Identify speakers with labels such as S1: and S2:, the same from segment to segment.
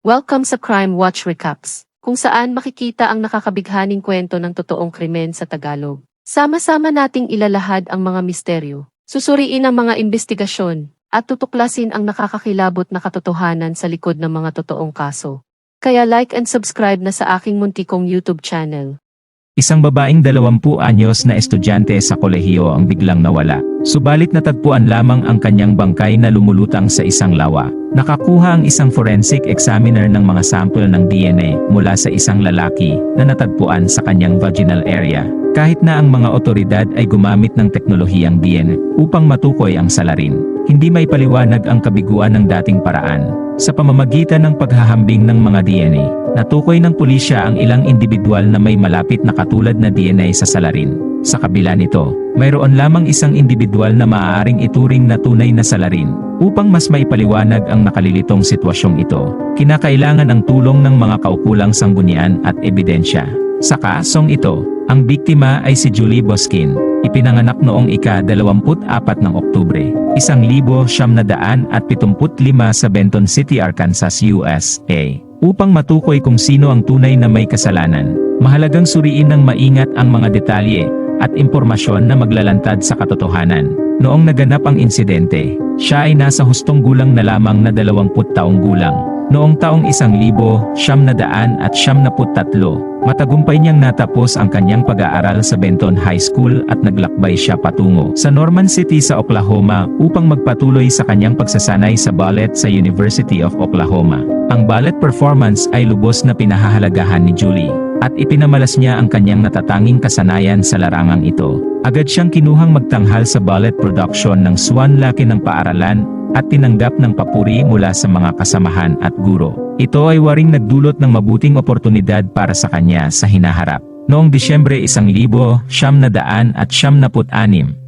S1: Welcome sa Crime Watch Recaps, kung saan makikita ang nakakabighaning kwento ng totoong krimen sa Tagalog. Sama-sama nating ilalahad ang mga misteryo, susuriin ang mga investigasyon, at tutuklasin ang nakakakilabot na katotohanan sa likod ng mga totoong kaso. Kaya like and subscribe na sa aking muntikong YouTube channel.
S2: Isang babaeng 20 anyos na estudyante sa kolehiyo ang biglang nawala. Subalit natagpuan lamang ang kanyang bangkay na lumulutang sa isang lawa. Nakakuha ang isang forensic examiner ng mga sample ng DNA mula sa isang lalaki na natagpuan sa kanyang vaginal area. Kahit na ang mga otoridad ay gumamit ng teknolohiyang DNA upang matukoy ang salarin, hindi may paliwanag ang kabiguan ng dating paraan. Sa pamamagitan ng paghahambing ng mga DNA, natukoy ng pulisya ang ilang individual na may malapit na katulad na DNA sa salarin. Sa kabila nito, mayroon lamang isang individual na maaaring ituring na tunay na salarin. Upang mas maipaliwanag ang nakalilitong sitwasyong ito, kinakailangan ang tulong ng mga kaukulang sanggunian at ebidensya. Sa kasong ito, ang biktima ay si Julie Boskin, ipinanganak noong ika-24 ng Oktubre, 1975 sa Benton City, Arkansas, USA. Upang matukoy kung sino ang tunay na may kasalanan, mahalagang suriin ng maingat ang mga detalye at impormasyon na maglalantad sa katotohanan. Noong naganap ang insidente, siya ay nasa hustong gulang na lamang na 20 taong gulang. Noong taong 1973, matagumpay niyang natapos ang kanyang pag-aaral sa Benton High School at naglakbay siya patungo sa Norman City sa Oklahoma upang magpatuloy sa kanyang pagsasanay sa ballet sa University of Oklahoma. Ang ballet performance ay lubos na pinahahalagahan ni Julie at ipinamalas niya ang kanyang natatanging kasanayan sa larangang ito. Agad siyang kinuhang magtanghal sa ballet production ng Swan Laki ng paaralan at tinanggap ng papuri mula sa mga kasamahan at guro. Ito ay waring nagdulot ng mabuting oportunidad para sa kanya sa hinaharap. Noong Disyembre 1976,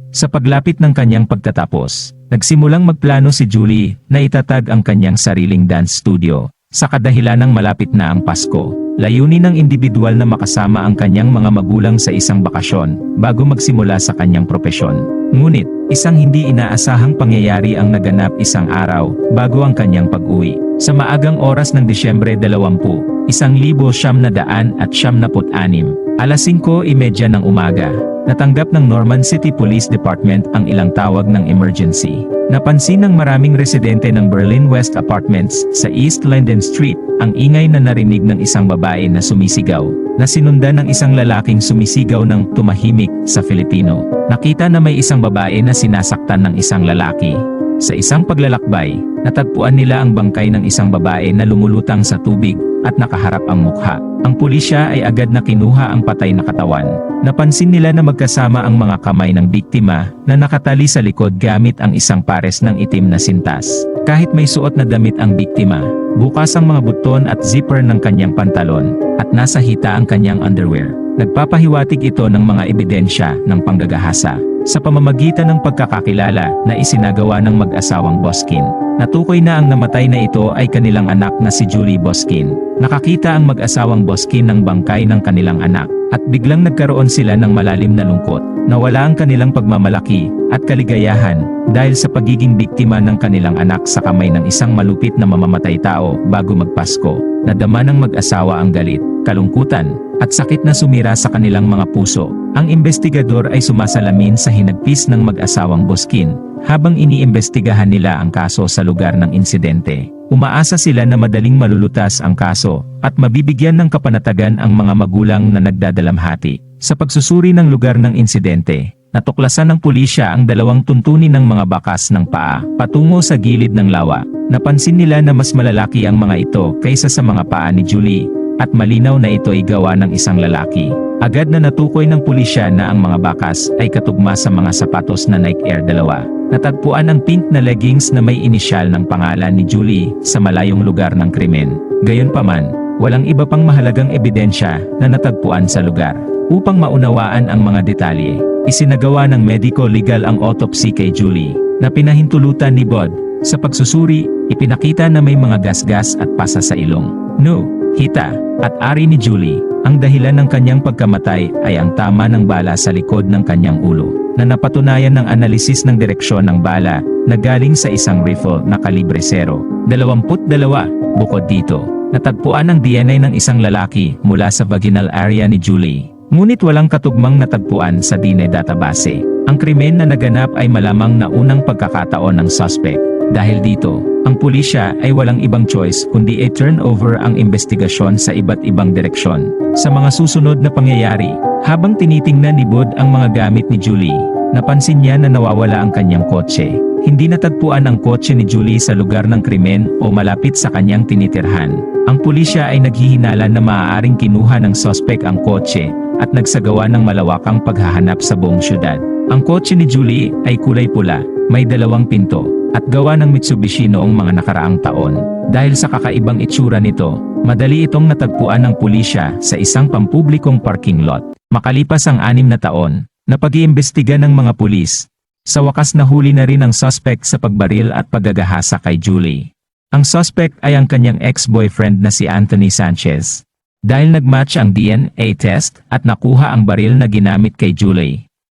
S2: sa paglapit ng kanyang pagtatapos, nagsimulang magplano si Julie na itatag ang kanyang sariling dance studio. Sa kadahilanang malapit na ang Pasko, layunin ng individual na makasama ang kanyang mga magulang sa isang bakasyon bago magsimula sa kanyang propesyon. Ngunit, isang hindi inaasahang pangyayari ang naganap isang araw bago ang kanyang pag-uwi. Sa maagang oras ng Disyembre 20, isang libo siyam na daan at siyam naput anim, alas 5.30 ng umaga, natanggap ng Norman City Police Department ang ilang tawag ng emergency. Napansin ng maraming residente ng Berlin West Apartments sa East Linden Street ang ingay na narinig ng isang babae na sumisigaw, na sinundan ng isang lalaking sumisigaw ng tumahimik sa Filipino. Nakita na may isang babae na sinasaktan ng isang lalaki. Sa isang paglalakbay, natagpuan nila ang bangkay ng isang babae na lumulutang sa tubig at nakaharap ang mukha. Ang pulisya ay agad na kinuha ang patay na katawan. Napansin nila na magkasama ang mga kamay ng biktima na nakatali sa likod gamit ang isang pares ng itim na sintas. Kahit may suot na damit ang biktima, bukas ang mga buton at zipper ng kanyang pantalon at nasa hita ang kanyang underwear. Nagpapahiwatig ito ng mga ebidensya ng panggagahasa sa pamamagitan ng pagkakakilala na isinagawa ng mag-asawang Boskin. Natukoy na ang namatay na ito ay kanilang anak na si Julie Boskin. Nakakita ang mag-asawang Boskin ng bangkay ng kanilang anak at biglang nagkaroon sila ng malalim na lungkot. Nawala ang kanilang pagmamalaki at kaligayahan dahil sa pagiging biktima ng kanilang anak sa kamay ng isang malupit na mamamatay tao bago magpasko. Nadama ng mag-asawa ang galit, kalungkutan, at sakit na sumira sa kanilang mga puso. Ang investigador ay sumasalamin sa hinagpis ng mag-asawang Boskin habang iniimbestigahan nila ang kaso sa lugar ng insidente. Umaasa sila na madaling malulutas ang kaso at mabibigyan ng kapanatagan ang mga magulang na nagdadalamhati. Sa pagsusuri ng lugar ng insidente, natuklasan ng pulisya ang dalawang tuntunin ng mga bakas ng paa patungo sa gilid ng lawa. Napansin nila na mas malalaki ang mga ito kaysa sa mga paa ni Julie at malinaw na ito ay gawa ng isang lalaki. Agad na natukoy ng pulisya na ang mga bakas ay katugma sa mga sapatos na Nike Air 2. Natagpuan ang pink na leggings na may inisyal ng pangalan ni Julie sa malayong lugar ng krimen. Gayunpaman, walang iba pang mahalagang ebidensya na natagpuan sa lugar. Upang maunawaan ang mga detalye, isinagawa ng medico-legal ang autopsy kay Julie, na pinahintulutan ni Bod. Sa pagsusuri, ipinakita na may mga gasgas at pasa sa ilong. No, hita, at ari ni Julie, ang dahilan ng kanyang pagkamatay ay ang tama ng bala sa likod ng kanyang ulo, na napatunayan ng analisis ng direksyon ng bala na galing sa isang rifle na kalibre 0. 22. Bukod dito, Natagpuan ang DNA ng isang lalaki mula sa vaginal area ni Julie. Ngunit walang katugmang natagpuan sa DNA database. Ang krimen na naganap ay malamang na unang pagkakataon ng suspect. Dahil dito, ang pulisya ay walang ibang choice kundi i-turn over ang investigasyon sa iba't ibang direksyon. Sa mga susunod na pangyayari, habang tinitingnan ni Bud ang mga gamit ni Julie, napansin niya na nawawala ang kanyang kotse. Hindi natagpuan ang kotse ni Julie sa lugar ng krimen o malapit sa kanyang tinitirhan. Ang pulisya ay naghihinala na maaaring kinuha ng suspect ang kotse at nagsagawa ng malawakang paghahanap sa buong syudad. Ang kotse ni Julie ay kulay pula, may dalawang pinto, at gawa ng Mitsubishi noong mga nakaraang taon. Dahil sa kakaibang itsura nito, madali itong natagpuan ng pulisya sa isang pampublikong parking lot. Makalipas ang anim na taon, napag-iimbestiga ng mga pulis. Sa wakas nahuli na rin ang suspect sa pagbaril at paggagahasa kay Julie. Ang suspect ay ang kanyang ex-boyfriend na si Anthony Sanchez. Dahil nagmatch ang DNA test at nakuha ang baril na ginamit kay Julie,